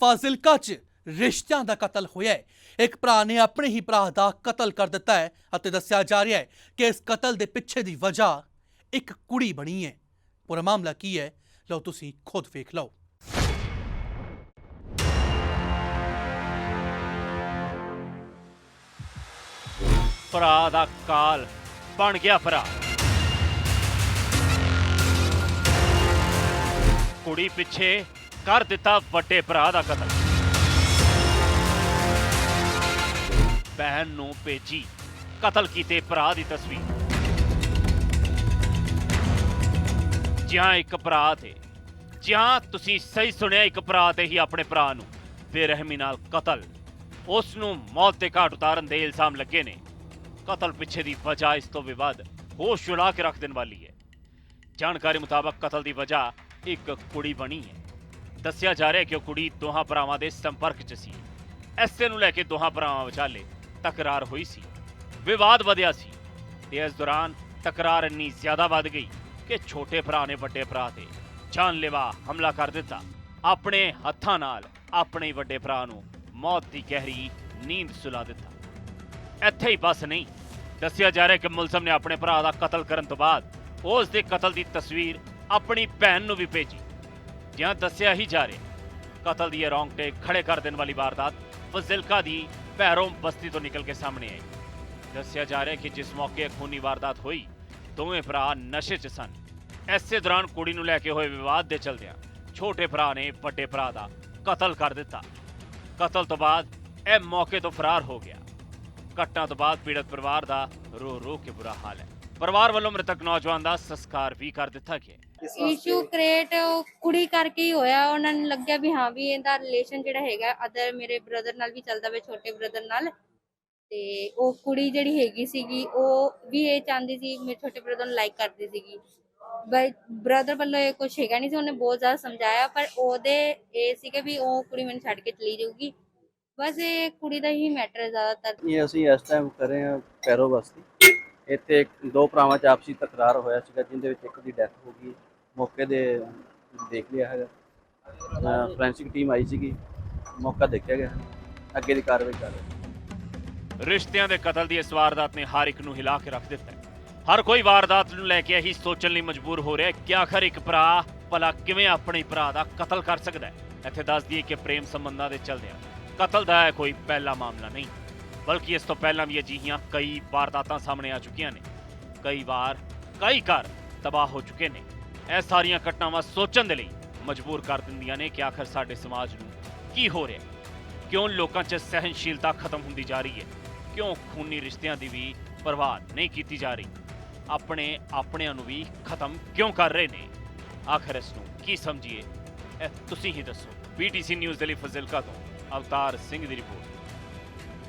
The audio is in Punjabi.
ਫਾਜ਼ਿਲਕਾ 'ਚ ਰਿਸ਼ਤਿਆਂ ਦਾ ਕਤਲ ਹੋਇਆ ਹੈ? ਇੱਕ ਭਰਾ ਨੇ ਆਪਣੇ ਹੀ ਭਰਾ ਦਾ ਕਤਲ ਕਰ ਦਿੱਤਾ ਹੈ ਅਤੇ ਦੱਸਿਆ ਜਾ ਰਿਹਾ ਹੈ ਕਿ ਇਸ ਕਤਲ ਦੇ ਪਿੱਛੇ ਦੀ ਵਜ੍ਹਾ ਇੱਕ ਕੁੜੀ ਬਣੀ ਹੈ। ਪੂਰਾ ਮਾਮਲਾ ਕੀ ਹੈ? ਲਓ ਤੁਸੀਂ ਖੁਦ ਵੇਖ ਲਓ। ਭਰਾ ਦਾ ਕਾਲ ਬਣ ਗਿਆ ਭਰਾ। ਕੁੜੀ ਪਿੱਛੇ ਕਰ ਦਿੱਤਾ ਵੱਡੇ ਭਰਾ ਦਾ ਕਤਲ। ਭੈਣ ਨੂੰ ਭੇਜੀ ਕਤਲ ਕੀਤੇ ਭਰਾ ਦੀ ਤਸਵੀਰ। ਜਿਹਾਂ ਇੱਕ ਭਰਾ ਤੇ ਜਿਹਾਂ ਤੁਸੀਂ ਸਹੀ ਸੁਣਿਆ ਇੱਕ ਭਰਾ ਤੇ ਹੀ ਆਪਣੇ ਭਰਾ ਨੂੰ ਬੇਰਹਿਮੀ ਨਾਲ ਕਤਲ। ਉਸ ਨੂੰ ਮੌਤ ਦੇ ਘਾਟ ਉਤਾਰਨ ਦੇ ਇਲਜ਼ਾਮ ਲੱਗੇ ਨੇ। ਕਤਲ ਪਿੱਛੇ ਦੀ ਵਜ੍ਹਾ ਇਸ ਤੋਂ ਵਿਵਾਦ ਹੋਸ਼ ਉਡਾ ਕੇ ਰੱਖ ਦੇਣ ਵਾਲੀ ਹੈ। ਜਾਣਕਾਰੀ ਮੁਤਾਬਕ ਕਤਲ ਦੀ ਵਜ੍ਹਾ ਇੱਕ ਕੁੜੀ ਬਣੀ ਹੈ। ਦੱਸਿਆ ਜਾ ਰਿਹਾ ਕਿ ਉਹ ਕੁੜੀ ਦੋਹਾਂ ਭਰਾਵਾਂ ਦੇ ਸੰਪਰਕ 'ਚ ਸੀ। ਐਸੇ ਨੂੰ ਲੈ ਕੇ ਦੋਹਾਂ ਭਰਾਵਾਂ ਵਿਚਾਲੇ ਤਕਰਾਰ ਹੋਈ ਸੀ। ਵਿਵਾਦ ਵਧਿਆ ਸੀ ਤੇ ਇਸ ਦੌਰਾਨ ਤਕਰਾਰ ਇੰਨੀ ਜ਼ਿਆਦਾ ਵੱਧ ਗਈ ਕਿ ਛੋਟੇ ਭਰਾ ਨੇ ਵੱਡੇ ਭਰਾ ਤੇ ਜਾਨਲੇਵਾ ਹਮਲਾ ਕਰ ਦਿੱਤਾ। ਆਪਣੇ ਹੱਥਾਂ ਨਾਲ ਆਪਣੇ ਵੱਡੇ ਭਰਾ ਨੂੰ ਮੌਤ ਦੀ ਗਹਿਰੀ ਨੀਂਦ ਸੁਲਾ ਦਿੱਤਾ। ਇੱਥੇ ਹੀ ਬਸ ਨਹੀਂ, ਦੱਸਿਆ ਜਾ ਰਿਹਾ ਕਿ ਮੁਲਜ਼ਮ ਨੇ ਆਪਣੇ ਭਰਾ ਦਾ ਕਤਲ ਕਰਨ ਤੋਂ ਬਾਅਦ ਉਸ ਦੇ ਕਤਲ ਦੀ ਤਸਵੀਰ ਆਪਣੀ ਭੈਣ ਨੂੰ ਵੀ ਭੇਜੀ। ਜਾਂ ਦੱਸਿਆ ਹੀ ਜਾ ਰਿਹਾ ਕਤਲ ਦੀ ਇਹ ਰੌਂਗਟੇ ਖੜੇ ਕਰ ਦੇਣ ਵਾਲੀ ਵਾਰਦਾਤ ਫਜ਼ਿਲਕਾ ਦੀ ਭੈਰੋਂ ਬਸਤੀ ਤੋਂ ਨਿਕਲ ਕੇ ਸਾਹਮਣੇ ਆਈ। ਦੱਸਿਆ ਜਾ ਰਿਹਾ ਕਿ ਜਿਸ ਮੌਕੇ ਇਹ ਖੂਨੀ ਵਾਰਦਾਤ ਹੋਈ, ਦੋਵੇਂ ਭਰਾ ਨਸ਼ੇ 'ਚ ਸਨ। ਐਸੇ ਦੌਰਾਨ ਕੁੜੀ ਨੂੰ ਲੈ ਕੇ ਹੋਏ ਵਿਵਾਦ ਦੇ ਚਲਦਿਆਂ ਛੋਟੇ ਭਰਾ ਨੇ ਵੱਡੇ ਭਰਾ ਦਾ ਕਤਲ ਕਰ ਦਿੱਤਾ। ਕਤਲ ਤੋਂ ਬਾਅਦ ਇਹ ਮੌਕੇ ਤੋਂ ਫਰਾਰ ਹੋ ਗਿਆ। ਘਟਨਾ ਤੋਂ ਬਾਅਦ ਪੀੜਤ ਪਰਿਵਾਰ ਦਾ ਰੋ ਰੋ ਕੇ ਬੁਰਾ ਹਾਲ ਹੈ। ਪਰਿਵਾਰ ਵੱਲੋਂ ਮ੍ਰਿਤਕ ਨੌਜਵਾਨ ਦਾ ਸੰਸਕਾਰ ਵੀ ਕਰ ਦਿੱਤਾ ਗਿਆ। ਇਸ਼ੂ ਕ੍ਰੀਏਟ ਕੁੜੀ ਕਰਕੇ ਹੀ ਹੋਇਆ। ਉਹਨਾਂ ਨੂੰ ਲੱਗਿਆ ਵੀ ਹਾਂ ਵੀ ਇਹਦਾ ਰਿਲੇਸ਼ਨ ਜਿਹੜਾ ਹੈਗਾ ਅਦਰ ਮੇਰੇ ਬ੍ਰਦਰ ਨਾਲ ਵੀ ਚੱਲਦਾ ਵੇ ਛੋਟੇ ਬ੍ਰਦਰ ਨਾਲ। ਤੇ ਉਹ ਕੁੜੀ ਜਿਹੜੀ ਹੈਗੀ ਸੀਗੀ ਉਹ ਵੀ ਇਹ ਚਾਹੁੰਦੀ ਸੀ ਮੇਰੇ ਛੋਟੇ ਬ੍ਰਦਰ ਨੂੰ ਲਾਈਕ ਕਰਦੀ ਸੀਗੀ। ਬਈ ਬ੍ਰਦਰ ਵੱਲੋਂ ਇਹ ਕੁਝ ਹੈਗਾ ਨਹੀਂ ਸੀ ਉਹਨੇ ਬਹੁਤ ਜ਼ਿਆਦਾ ਸਮਝਾਇਆ ਪਰ ਉਹਦੇ ਇਹ ਸੀਗਾ ਵੀ ਉਹ ਕੁੜੀ ਮੈਨੂੰ ਛੱਡ ਕੇ ਚਲੀ ਜਾਊਗੀ। ਬਸ ਇਹ ਕੁੜੀ ਦਾ ਹੀ ਮੈਟਰ ਹੈ ਜ਼ਿਆਦਾਤਰ। ਇਹ ਅਸੀਂ ਇਸ ਟਾਈਮ ਕਰ ਰਹੇ ਹਾਂ ਪੈਰੋ ਬਸਤੀ ਇੱਥੇ ਇੱਕ- ਦੋ ਭਰਾਵਾਂ 'ਚ ਆਪਸੀ ਤਕਰਾਰ ਹੋਇਆ ਸੀਗਾ ਜਿੰਦੇ ਵਿੱਚ ਇੱਕ ਦੀ ਡੈਥ ਹੋ ਗਈ। ਮੌਕੇ ਦੇ ਦੇਖ ਲਿਆ ਹੈਗਾ। ਫੋਰੈਂਸਿਕ ਟੀਮ ਆਈ ਸੀਗੀ। ਮੌਕਾ ਦੇਖਿਆ ਗਿਆ। ਅੱਗੇ ਦੀ ਕਾਰਵਾਈ ਕਰ ਰਹੇ। ਰਿਸ਼ਤਿਆਂ ਦੇ ਕਤਲ ਦੀ ਇਸ ਵਾਰਦਾਤ ਨੇ ਹਰ ਇੱਕ ਨੂੰ ਹਿਲਾ ਕੇ ਰੱਖ ਦਿੱਤਾ ਹੈ। ਹਰ ਕੋਈ ਵਾਰਦਾਤ ਨੂੰ ਲੈ ਕੇ ਇਹੀ ਸੋਚਣ ਲਈ ਮਜਬੂਰ ਹੋ ਰਿਹਾ ਹੈ ਕਿ ਆਖਰ ਇੱਕ ਭਰਾ ਭਲਾ ਕਿਵੇਂ ਆਪਣੇ ਭਰਾ ਦਾ ਕਤਲ ਕਰ ਸਕਦਾ ਹੈ? ਇੱਥੇ ਦੱਸ ਦਈਏ ਕਿ ਪ੍ਰੇਮ ਸੰਬੰਧਾਂ ਦੇ ਚਲਦਿਆਂ ਕਤਲ ਦਾ ਇਹ ਕੋਈ ਪਹਿਲਾ ਮਾਮਲਾ ਨਹੀਂ, ਬਲਕਿ ਇਸ ਤੋਂ ਪਹਿਲਾਂ ਵੀ ਅਜਿਹੀਆਂ ਕਈ ਵਾਰਦਾਤਾਂ ਸਾਹਮਣੇ ਆ ਚੁੱਕੀਆਂ ਨੇ। ਕਈ ਵਾਰ ਕਈ ਘਰ ਤਬਾਹ ਹੋ ਚੁੱਕੇ ਨੇ। ਇਹ ਸਾਰੀਆਂ ਘਟਨਾਵਾਂ ਸੋਚਣ ਦੇ ਲਈ ਮਜਬੂਰ ਕਰ ਦਿੰਦੀਆਂ ਨੇ ਕਿ ਆਖਰ ਸਾਡੇ ਸਮਾਜ ਨੂੰ ਕੀ ਹੋ ਰਿਹਾ ਕਿਉਂ ਲੋਕਾਂ 'ਚ ਸਹਿਨਸ਼ੀਲਤਾ ਖਤਮ ਹੁੰਦੀ ਜਾ ਰਹੀ ਹੈ? ਕਿਉਂ ਖੂਨੀ ਰਿਸ਼ਤਿਆਂ ਦੀ ਵੀ ਪਰਵਾਹ ਨਹੀਂ ਕੀਤੀ ਜਾ ਰਹੀ? ਆਪਣੇ ਆਪਣਿਆਂ ਨੂੰ ਵੀ ਖਤਮ ਕਿਉਂ ਕਰ ਰਹੇ ਨੇ? ਆਖਰ ਇਸ ਨੂੰ ਕੀ ਸਮਝੀਏ? ਇਹ ਤੁਸੀਂ ਹੀ ਦੱਸੋ। ਪੀਟੀਸੀ ਨਿਊਜ਼ ਦੇ ਲਈ ਫਜ਼ਿਲਕਾ ਤੋਂ ਅਵਤਾਰ ਸਿੰਘ ਦੀ ਰਿਪੋਰਟ